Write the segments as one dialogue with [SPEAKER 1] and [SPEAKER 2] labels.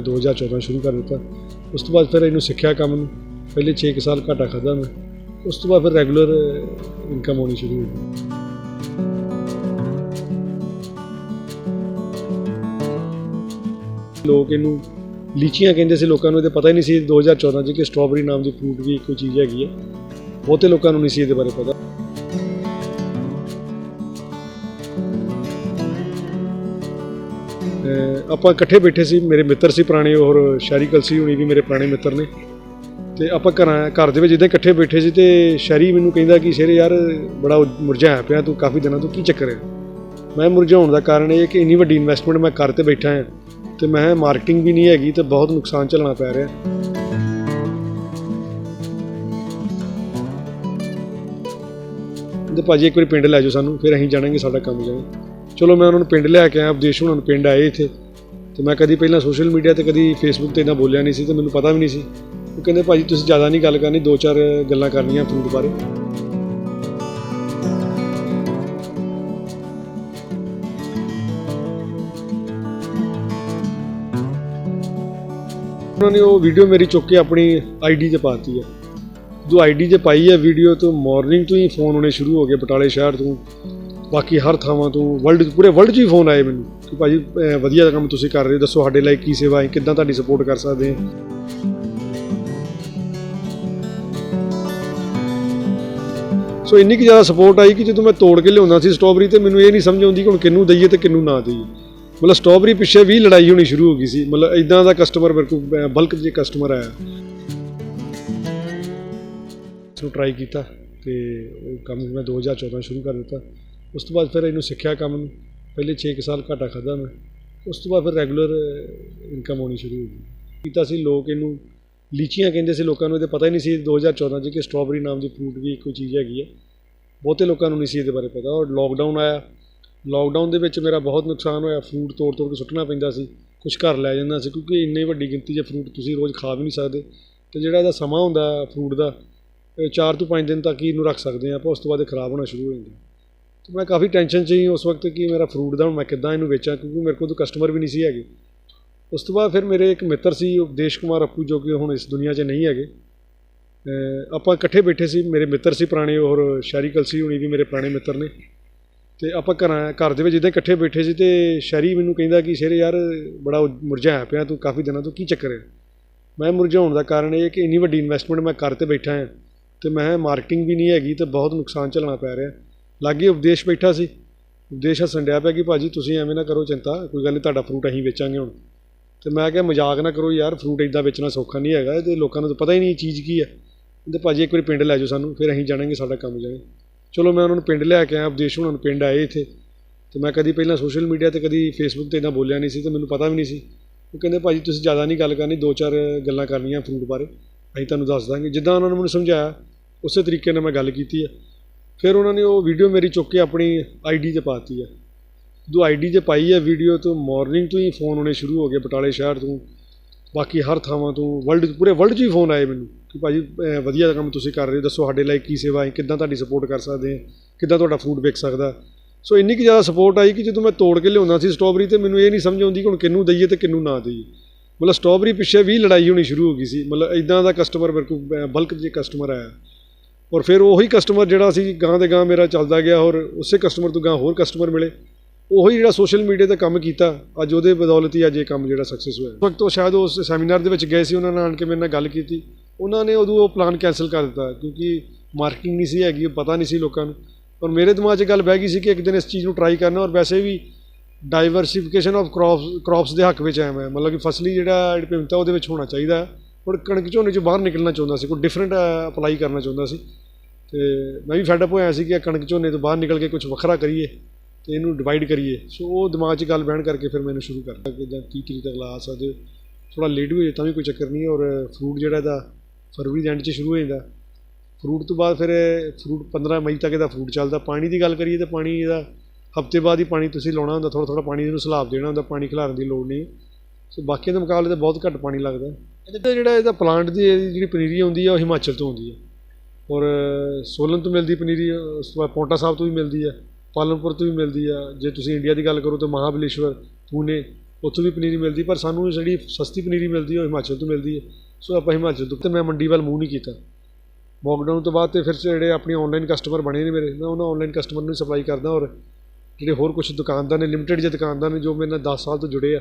[SPEAKER 1] ਮੈਂ 2014 ਸ਼ੁਰੂ ਕਰ ਦਿੱਤਾ। ਉਸ ਤੋਂ ਬਾਅਦ ਫਿਰ ਇਹਨੂੰ ਸਿੱਖਿਆ ਕੰਮ ਨੂੰ। ਪਹਿਲੇ 6 ਸਾਲ ਘਾਟਾ ਖਾਦਾ ਮੈਂ। ਉਸ ਤੋਂ ਬਾਅਦ ਫਿਰ ਰੈਗੂਲਰ ਇਨਕਮ ਹੋਣੀ ਸ਼ੁਰੂ ਹੋ ਗਈ ਲੋਕ ਇਹਨੂੰ ਲੀਚੀਆਂ ਕਹਿੰਦੇ ਸੀ, ਲੋਕਾਂ ਨੂੰ ਇਹਦੇ ਪਤਾ ਹੀ ਨਹੀਂ ਸੀ 2014 ਚ ਕਿ ਸਟ੍ਰਾਬੇਰੀ ਨਾਮ ਦੀ ਫਰੂਟ ਵੀ ਕੋਈ ਚੀਜ਼ ਹੈਗੀ ਹੈ। ਬਹੁਤੇ ਲੋਕਾਂ ਨੂੰ ਨਹੀਂ ਸੀ ਇਹਦੇ ਬਾਰੇ ਪਤਾ। ਆਪਾਂ ਇਕੱਠੇ ਬੈਠੇ ਸੀ, ਮੇਰੇ ਮਿੱਤਰ ਸੀ ਪੁਰਾਣੇ, ਹੋਰ ਸ਼ਹਿਰੀ ਕਲਸੀ ਹੁਣੀ ਵੀ ਮੇਰੇ ਪੁਰਾਣੇ ਮਿੱਤਰ ਨੇ। ਤੇ ਆਪਾਂ ਘਰਾਂ, ਘਰ ਦੇ ਵਿੱਚ ਜਿੱਦਾਂ ਇਕੱਠੇ ਬੈਠੇ ਸੀ ਤੇ ਸ਼ਹਿਰੀ ਮੈਨੂੰ ਕਹਿੰਦਾ ਕਿ, ਸ਼ੇਰੇ ਯਾਰ, ਬੜਾ ਮੁਰਝਾਇਆ ਪਿਆ ਤੂੰ ਕਾਫੀ ਦਿਨਾਂ ਤੋਂ, ਕੀ ਚੱਕਰ ਹੈ? ਮੈਂ ਮੁਰਝਾਉਣ ਦਾ ਕਾਰਨ ਇਹ ਕਿ ਇੰਨੀ ਵੱਡੀ ਇਨਵੈਸਟਮੈਂਟ ਮੈਂ ਕਰ ਤੇ ਬੈਠਾ ਹਾਂ ਤੇ ਮੈਂ ਮਾਰਕੀਟਿੰਗ ਵੀ ਨਹੀਂ ਹੈਗੀ ਤੇ ਬਹੁਤ ਨੁਕਸਾਨ ਝੱਲਣਾ ਪੈ ਰਿਹਾ। ਤੇ ਭਾਜੀ ਇੱਕ ਵਾਰੀ ਪਿੰਡ ਲੈ ਜਾਓ ਸਾਨੂੰ, ਫਿਰ ਅਸੀਂ ਜਾਣਾਂਗੇ ਸਾਡਾ ਕੰਮ ਜਾਵੇ ਚਲੋ ਮੈਂ ਉਹਨਾਂ ਨੂੰ ਪਿੰਡ ਲੈ ਕੇ ਆਇਆ ਉਪਦੇਸ਼ ਉਹਨਾਂ ਨੂੰ ਪਿੰਡ ਆਏ ਇੱਥੇ। ਤੇ ਮੈਂ ਕਦੀ ਪਹਿਲਾਂ ਸੋਸ਼ਲ ਮੀਡੀਆ ਤੇ ਕਦੀ ਫੇਸਬੁੱਕ ਤੇ ਇੰਨਾ ਬੋਲਿਆ ਨਹੀਂ ਸੀ ਤੇ ਮੈਨੂੰ ਪਤਾ ਵੀ ਨਹੀਂ ਸੀ। ਉਹ ਕਹਿੰਦੇ, ਭਾਜੀ, ਤੁਸੀਂ ਜ਼ਿਆਦਾ ਨਹੀਂ ਗੱਲ ਕਰਨੀ, ਦੋ ਚਾਰ ਗੱਲਾਂ ਕਰਨੀਆਂ ਫਰੂਟ ਬਾਰੇ। ਉਹਨਾਂ ਨੇ ਉਹ ਵੀਡੀਓ ਮੇਰੀ ਚੁੱਕ ਕੇ ਆਪਣੀ ਆਈਡੀ ਤੇ ਪਾਤੀ ਹੈ ਜੋ ਆਈਡੀ ਤੇ ਪਾਈ ਹੈ ਵੀਡੀਓ ਤੋਂ ਮਾਰਨਿੰਗ ਤੋਂ ਹੀ ਫੋਨ ਆਉਣੇ ਸ਼ੁਰੂ ਹੋ ਗਏ ਬਟਾਲੇ ਸ਼ਹਿਰ ਤੋਂ। ਬਾਕੀ ਹਰ ਥਾਵਾਂ ਤੋਂ ਵਰਲਡ ਪੂਰੇ ਵਰਲਡ 'ਚ ਹੀ ਫੋਨ ਆਏ ਮੈਨੂੰ ਕਿ ਭਾਜੀ, ਅਹ ਵਧੀਆ ਕੰਮ ਤੁਸੀਂ ਕਰ ਰਹੇ ਹੋ, ਦੱਸੋ ਸਾਡੇ ਲਈ ਕੀ ਸੇਵਾ ਹੈ, ਕਿੱਦਾਂ ਤੁਹਾਡੀ ਸਪੋਰਟ ਕਰ ਸਕਦੇ ਹਾਂ। ਸੋ ਇੰਨੀ ਕਿ ਜ਼ਿਆਦਾ ਸਪੋਰਟ ਆਈ ਕਿ ਜਦੋਂ ਮੈਂ ਤੋੜ ਕੇ ਲਿਆਉਂਦਾ ਸੀ ਸਟ੍ਰਾਬੇਰੀ ਤੇ ਮੈਨੂੰ ਇਹ ਨਹੀਂ ਸਮਝ ਆਉਂਦੀ ਕਿ ਹੁਣ ਕਿਹਨੂੰ ਦਈਏ ਤੇ ਕਿਹਨੂੰ ਨਾ ਦਈਏ। ਮਤਲਬ ਸਟ੍ਰਾਬੇਰੀ ਪਿੱਛੇ ਵੀ ਲੜਾਈ ਹੋਣੀ ਸ਼ੁਰੂ ਹੋ ਗਈ ਸੀ। ਮਤਲਬ ਇਦਾਂ ਦਾ ਕਸਟਮਰ ਮੇਰੇ ਕੋਲ ਬਲਕ ਜੇ ਕਸਟਮਰ ਆਇਆ। ਸੋ ਟਰਾਈ ਕੀਤਾ ਤੇ ਉਹ ਕੰਮ ਮੈਂ 2014 ਸ਼ੁਰੂ ਕਰ ਦਿੱਤਾ। ਉਸ ਤੋਂ ਬਾਅਦ ਫਿਰ ਇਹਨੂੰ ਸਿੱਖਿਆ ਕੰਮ ਨੂੰ, ਪਹਿਲੇ 6 ਸਾਲ ਘਾਟਾ ਖਾਦਾ ਮੈਂ, ਉਸ ਤੋਂ ਬਾਅਦ ਫਿਰ ਰੈਗੂਲਰ ਇਨਕਮ ਆਉਣੀ ਸ਼ੁਰੂ ਹੋ ਗਈ। ਕੀਤਾ ਸੀ ਲੋਕ ਇਹਨੂੰ, ਲੀਚੀਆਂ ਕਹਿੰਦੇ ਸੀ ਲੋਕਾਂ ਨੂੰ, ਇਹਦੇ ਪਤਾ ਹੀ ਨਹੀਂ ਸੀ 2014 ਚ ਕਿ ਸਟ੍ਰਾਬੇਰੀ ਨਾਮ ਦੀ ਫਰੂਟ ਵੀ ਕੋਈ ਚੀਜ਼ ਹੈਗੀ ਹੈ ਬਹੁਤੇ ਲੋਕਾਂ ਨੂੰ ਨਹੀਂ ਸੀ ਇਹਦੇ ਬਾਰੇ ਪਤਾ। ਔਰ ਲੋਕਡਾਊਨ ਆਇਆ। ਲੋਕਡਾਊਨ ਦੇ ਵਿੱਚ ਮੇਰਾ ਬਹੁਤ ਨੁਕਸਾਨ ਹੋਇਆ। ਫਰੂਟ ਤੋੜ ਤੋੜ ਕੇ ਸੁੱਟਣਾ ਪੈਂਦਾ ਸੀ। ਕੁਝ ਘਰ ਲੈ ਜਾਂਦਾ ਸੀ, ਕਿਉਂਕਿ ਇੰਨੀ ਵੱਡੀ ਗਿਣਤੀ 'ਚ ਫਰੂਟ ਤੁਸੀਂ ਰੋਜ਼ ਖਾ ਵੀ ਨਹੀਂ ਸਕਦੇ। ਤੇ ਜਿਹੜਾ ਇਹਦਾ ਸਮਾਂ ਹੁੰਦਾ ਫਰੂਟ ਦਾ 4 ਤੋਂ 5 ਦਿਨ ਤੱਕ ਹੀ ਇਹਨੂੰ ਰੱਖ ਸਕਦੇ ਆ ਆਪਾਂ, ਉਸ ਤੋਂ ਬਾਅਦ ਇਹ ਖਰਾਬ ਹੋਣਾ ਸ਼ੁਰੂ ਹੋ ਜਾਂਦਾ। ਤੇ ਮੈਂ ਕਾਫੀ ਟੈਨਸ਼ਨ 'ਚ ਸੀ ਉਸ ਵਕਤ ਕਿ ਮੇਰਾ ਫਰੂਟ ਦਾ ਹੁਣ ਮੈਂ ਕਿੱਦਾਂ ਇਹਨੂੰ ਵੇਚਾਂ, ਕਿਉਂਕਿ ਮੇਰੇ ਕੋਲ ਤਾਂ ਕਸਟਮਰ ਵੀ ਨਹੀਂ ਸੀ ਹੈਗੇ। ਉਸ ਤੋਂ ਬਾਅਦ ਫਿਰ ਮੇਰੇ ਇੱਕ ਮਿੱਤਰ ਸੀ ਉਪਦੇਸ਼ ਕੁਮਾਰ ਅੱਪੂ, ਜੋ ਕਿ ਹੁਣ ਇਸ ਦੁਨੀਆ 'ਚ ਨਹੀਂ ਹੈਗੇ। ਆਪਾਂ ਇਕੱਠੇ ਬੈਠੇ ਸੀ, ਮੇਰੇ ਮਿੱਤਰ ਸੀ ਪੁਰਾਣੇ ਔਰ ਸ਼ਹਿਰੀ ਕਲਸੀ ਹੁਣੀ ਵੀ ਮੇਰੇ ਪੁਰਾਣੇ ਮਿੱਤਰ ਨੇ। ਤੇ ਆਪਾਂ ਘਰਾਂ, ਘਰ ਦੇ ਵਿੱਚ ਜਿੱਦਾਂ ਇਕੱਠੇ ਬੈਠੇ ਸੀ ਤੇ ਸ਼ਹਿਰੀ ਮੈਨੂੰ ਕਹਿੰਦਾ ਕਿ ਸ਼ੇਰੇ ਯਾਰ ਬੜਾ ਮੁਰਝਾਇਆ ਪਿਆ ਤੂੰ, ਕਾਫੀ ਦਿਨਾਂ ਤੋਂ, ਕੀ ਚੱਕਰ ਹੈ? ਮੈਂ ਮੁਰਝਾਉਣ ਦਾ ਕਾਰਨ ਇਹ ਕਿ ਇੰਨੀ ਵੱਡੀ ਇਨਵੈਸਟਮੈਂਟ ਮੈਂ ਕਰ ਤੇ ਬੈਠਾ ਹਾਂ ਤੇ ਮੈਂ ਮਾਰਕੀਟਿੰਗ ਵੀ ਨਹੀਂ ਹੈਗੀ ਤੇ ਬਹੁਤ ਨੁਕਸਾਨ ਝੱਲਣਾ ਪੈ ਰਿਹਾ। ਲਾਗੇ ਉਪਦੇਸ਼ ਬੈਠਾ ਸੀ। ਉਪਦੇਸ਼ ਹੱਸਣ ਡਿਆ ਪਿਆ ਕਿ ਭਾਜੀ ਤੁਸੀਂ ਐਵੇਂ ਨਾ ਕਰੋ ਚਿੰਤਾ, ਕੋਈ ਗੱਲ ਨਹੀਂ ਤੁਹਾਡਾ ਫਰੂਟ ਅਸੀਂ ਵੇਚਾਂਗੇ ਹੁਣ। ਤੇ ਮੈਂ ਕਿਹਾ ਮਜ਼ਾਕ ਨਾ ਕਰੋ ਯਾਰ ਫਰੂਟ ਇਦਾਂ ਵੇਚਣਾ ਸੌਖਾ ਨਹੀਂ ਹੈਗਾ ਇਹਦੇ ਲੋਕਾਂ ਨੂੰ ਤਾਂ ਪਤਾ ਹੀ ਨਹੀਂ ਚੀਜ਼ ਕੀ ਹੈ। ਤੇ ਭਾਜੀ ਇੱਕ ਵਾਰੀ ਪਿੰਡ ਲੈ ਜਾਓ ਸਾਨੂੰ, ਫਿਰ ਅਸੀਂ ਜਾਣਾਂਗੇ ਸਾਡਾ ਕੰਮ ਜਾਣੇ ਚਲੋ ਮੈਂ ਉਹਨਾਂ ਨੂੰ ਪਿੰਡ ਲੈ ਕੇ ਆਇਆ, ਉਪਦੇਸ਼ ਉਹਨਾਂ ਨੂੰ ਪਿੰਡ ਆਏ ਇੱਥੇ। ਤੇ ਮੈਂ ਕਦੀ ਪਹਿਲਾਂ ਸੋਸ਼ਲ ਮੀਡੀਆ ਤੇ ਕਦੀ ਫੇਸਬੁੱਕ ਤੇ ਇੰਨਾ ਬੋਲਿਆ ਨਹੀਂ ਸੀ ਤੇ ਮੈਨੂੰ ਪਤਾ ਵੀ ਨਹੀਂ ਸੀ। ਉਹ ਕਹਿੰਦੇ ਭਾਜੀ ਤੁਸੀਂ ਜ਼ਿਆਦਾ ਨਹੀਂ ਗੱਲ ਕਰਨੀ, ਦੋ ਚਾਰ ਗੱਲਾਂ ਕਰਨੀਆਂ ਫਰੂਟ ਬਾਰੇ, ਅਸੀਂ ਤੁਹਾਨੂੰ ਦੱਸ ਦਾਂਗੇ। ਜਿੱਦਾਂ ਉਹਨਾਂ ਨੇ ਮੈਨੂੰ ਸਮਝਾਇਆ, ਉਸੇ ਤਰੀਕੇ ਨਾਲ ਮੈਂ ਗੱਲ ਕੀਤੀ ਹੈ। ਫਿਰ ਉਹਨਾਂ ਨੇ ਉਹ ਵੀਡੀਓ ਮੇਰੀ ਚੁੱਕ ਕੇ ਆਪਣੀ ਆਈਡੀ ਤੇ ਪਾਤੀ ਹੈ ਜੋ ਆਈਡੀ ਤੇ ਪਾਈ ਹੈ ਵੀਡੀਓ ਤੋਂ ਮਾਰਨਿੰਗ ਤੋਂ ਹੀ ਫੋਨ ਆਉਣੇ ਸ਼ੁਰੂ ਹੋ ਗਏ ਬਟਾਲੇ ਸ਼ਹਿਰ ਤੋਂ। ਬਾਕੀ ਹਰ ਥਾਵਾਂ ਤੋਂ ਵਰਲਡ ਪੂਰੇ ਵਰਲਡ 'ਚ ਹੀ ਫੋਨ ਆਏ ਮੈਨੂੰ ਕਿ ਭਾਜੀ, ਅਹ ਵਧੀਆ ਕੰਮ ਤੁਸੀਂ ਕਰ ਰਹੇ ਹੋ, ਦੱਸੋ ਸਾਡੇ ਲਈ ਕੀ ਸੇਵਾ ਹੈ, ਕਿੱਦਾਂ ਤੁਹਾਡੀ ਸਪੋਰਟ ਕਰ ਸਕਦੇ ਹਾਂ, ਕਿੱਦਾਂ ਤੁਹਾਡਾ ਫੂਡ ਵਿਕ ਸਕਦਾ। ਸੋ ਇੰਨੀ ਕਿ ਜ਼ਿਆਦਾ ਸਪੋਰਟ ਆਈ ਕਿ ਜਦੋਂ ਮੈਂ ਤੋੜ ਕੇ ਲਿਆਉਂਦਾ ਸੀ ਸਟ੍ਰਾਬੇਰੀ ਤੇ ਮੈਨੂੰ ਇਹ ਨਹੀਂ ਸਮਝ ਆਉਂਦੀ ਕਿ ਹੁਣ ਕਿਹਨੂੰ ਦਈਏ ਤੇ ਕਿਹਨੂੰ ਨਾ ਦਈਏ। ਮਤਲਬ ਸਟ੍ਰਾਬੇਰੀ ਪਿੱਛੇ ਵੀ ਲੜਾਈ ਹੋਣੀ ਸ਼ੁਰੂ ਹੋ ਗਈ ਸੀ। ਮਤਲਬ ਇਦਾਂ ਦਾ ਕਸਟਮਰ ਮੇਰੇ ਕੋਲ ਬਲਕ ਜੇ ਕਸਟਮਰ ਆਇਆ। ਔਰ ਫਿਰ ਉਹੀ ਕਸਟਮਰ ਜਿਹੜਾ ਸੀ ਗਾਂ ਦੇ ਗਾਂ ਮੇਰਾ ਚੱਲਦਾ ਗਿਆ ਔਰ ਉਸੇ ਕਸਟਮਰ ਤੋਂ ਗਾਂ ਹੋਰ ਕਸਟਮਰ ਮਿਲੇ। ਉਹੀ ਜਿਹੜਾ ਸੋਸ਼ਲ ਮੀਡੀਆ ਤੇ ਕੰਮ ਕੀਤਾ, ਅੱਜ ਉਹਦੇ ਬਦੌਲਤ ਹੀ ਅੱਜ ਇਹ ਕੰਮ ਜਿਹੜਾ ਸਕਸੈਸ ਹੋਇਆ। ਉਸ ਵਕਤ ਉਹ ਸ਼ਾਇਦ ਉਸ ਸੈਮੀਨਾਰ ਦੇ ਵਿੱਚ ਗਏ ਸੀ, ਉਹਨਾਂ ਨਾਲ ਆਣ ਕੇ ਮੇਰੇ ਨਾਲ ਗੱਲ ਕੀਤੀ। ਉਹਨਾਂ ਨੇ ਉਦੋਂ ਉਹ ਪਲਾਨ ਕੈਨਸਲ ਕਰ ਦਿੱਤਾ, ਕਿਉਂਕਿ ਮਾਰਕੀਟਿੰਗ ਨਹੀਂ ਸੀ ਹੈਗੀ ਪਤਾ ਨਹੀਂ ਸੀ ਲੋਕਾਂ ਨੂੰ। ਔਰ ਮੇਰੇ ਦਿਮਾਗ 'ਚ ਗੱਲ ਬਹਿ ਗਈ ਸੀ ਕਿ ਇੱਕ ਦਿਨ ਇਸ ਚੀਜ਼ ਨੂੰ ਟਰਾਈ ਕਰਨਾ, ਔਰ ਵੈਸੇ ਵੀ ਡਾਈਵਰਸਿਫਿਕੇਸ਼ਨ ਆਫ ਕ੍ਰੌਪਸ ਕ੍ਰੌਪਸ ਦੇ ਹੱਕ ਵਿੱਚ ਆਇਆ ਮੈਂ। ਮਤਲਬ ਕਿ ਫਸਲੀ ਜਿਹੜਾ ਵਿਭਿੰਨਤਾ ਉਹਦੇ ਵਿੱਚ ਹੋਣਾ ਚਾਹੀਦਾ। ਔਰ ਕਣਕ ਝੋਨੇ 'ਚੋਂ ਬਾਹਰ ਨਿਕਲਣਾ ਚਾਹੁੰਦਾ ਸੀ, ਕੋਈ ਡਿਫਰੈਂਟ ਅਪਲਾਈ ਕਰਨਾ ਚਾਹੁੰਦਾ ਸੀ। ਤੇ ਮੈਂ ਵੀ ਫੈਡ ਅਪ ਹੋਇਆ ਸੀ ਕਿ ਕਣਕ ਝੋਨੇ ਤੋਂ ਬਾਹਰ ਨਿਕਲ ਕੇ ਕੁਝ ਵੱਖਰਾ ਕਰੀਏ ਤੇ ਇਹਨੂੰ ਡਿਵਾਈਡ ਕਰੀਏ। ਸੋ ਉਹ ਦਿਮਾਗ 'ਚ ਗੱਲ ਬਹਿਣ ਕਰਕੇ ਫਿਰ ਮੈਨੂੰ ਸ਼ੁਰੂ ਕਰਤਾ ਕਿ ਜਾਂ 30 ਤਰੀਕ ਤੱਕ ਲਾ ਸਕਦੇ ਹੋ ਥੋੜਾ ਲੇਟ ਵੀ ਹੋ ਜਾਏ ਤਾਂ ਵੀ ਕੋਈ ਚੱਕਰ ਨਹੀਂ ਔਰ ਫਰੂਟ ਜਿਹੜਾ ਇਹਦਾ ਫਰਵਰੀ ਦੇ ਐਂਡ 'ਚ ਸ਼ੁਰੂ ਹੋ ਜਾਂਦਾ। ਫਰੂਟ ਤੋਂ ਬਾਅਦ ਫਿਰ ਫਰੂਟ 15 ਮਈ ਤੱਕ ਇਹਦਾ ਫਰੂਟ ਚੱਲਦਾ। ਪਾਣੀ ਦੀ ਗੱਲ ਕਰੀਏ ਤਾਂ ਪਾਣੀ ਇਹਦਾ ਹਫ਼ਤੇ ਬਾਅਦ ਹੀ ਪਾਣੀ ਤੁਸੀਂ ਲਾਉਣਾ ਹੁੰਦਾ ਥੋੜਾ ਥੋੜਾ ਪਾਣੀ ਇਹਨੂੰ ਸਲਾਬ ਦੇਣਾ ਹੁੰਦਾ, ਪਾਣੀ ਖਿਲਾਰਨ ਦੀ ਲੋੜ ਨਹੀਂ। ਸੋ ਬਾਕੀਆਂ ਦੇ ਮੁਕਾਬਲੇ ਤਾਂ ਬਹੁਤ ਘੱਟ ਪਾਣੀ ਲੱਗਦਾ। ਇਹਦਾ ਜਿਹੜਾ ਇਹਦਾ ਪਲਾਂਟ ਦੀ ਇਹਦੀ ਜਿਹੜੀ ਪਨੀਰੀ ਆਉਂਦੀ ਹੈ ਉਹ ਹਿਮਾਚਲ ਤੋਂ ਆਉਂਦੀ ਹੈ ਔਰ, ਸੋਲਨ ਤੋਂ ਮਿਲਦੀ ਪਨੀਰੀ, ਉਸ ਤੋਂ ਬਾਅਦ ਪੌਂਟਾ ਸਾਹਿਬ ਤੋਂ ਵੀ ਮਿਲਦੀ ਹੈ ਪਾਲਮਪੁਰ ਤੋਂ ਵੀ ਮਿਲਦੀ ਆ। ਜੇ ਤੁਸੀਂ ਇੰਡੀਆ ਦੀ ਗੱਲ ਕਰੋ ਤਾਂ ਮਹਾਬਲੇਸ਼ਵਰ ਪੂਨੇ ਉੱਥੋਂ ਵੀ ਪਨੀਰੀ ਮਿਲਦੀ, ਪਰ ਸਾਨੂੰ ਜਿਹੜੀ ਸਸਤੀ ਪਨੀਰੀ ਮਿਲਦੀ ਉਹ ਹਿਮਾਚਲ ਤੋਂ ਮਿਲਦੀ ਹੈ ਸੋ ਆਪਾਂ ਹਿਮਾਚਲ ਤੋਂ, ਤੇ ਮੈਂ ਮੰਡੀ ਵੱਲ ਮੂੰਹ ਨਹੀਂ ਕੀਤਾ। ਲੋਕਡਾਊਨ ਤੋਂ ਬਾਅਦ ਤੇ ਫਿਰ ਜਿਹੜੇ ਆਪਣੇ ਆਨਲਾਈਨ ਕਸਟਮਰ ਬਣੇ ਨੇ ਮੇਰੇ, ਮੈਂ ਉਹਨਾਂ ਆਨਲਾਈਨ ਕਸਟਮਰ ਨੂੰ ਸਪਲਾਈ ਕਰਦਾ ਔਰ ਜਿਹੜੇ ਹੋਰ ਕੁਝ ਦੁਕਾਨਦਾਰ ਨੇ ਲਿਮਟਿਡ ਜਿਹੇ ਦੁਕਾਨਦਾਰ ਨੇ ਜੋ ਮੇਰੇ ਨਾਲ 10 ਸਾਲ ਤੋਂ ਜੁੜੇ ਆ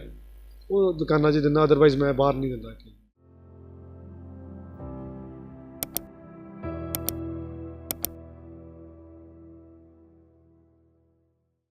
[SPEAKER 1] ਉਹ ਦੁਕਾਨਾਂ 'ਚ ਦਿੰਦਾ ਅਦਰਵਾਈਜ਼ ਮੈਂ ਬਾਹਰ ਨਹੀਂ ਦਿੰਦਾ।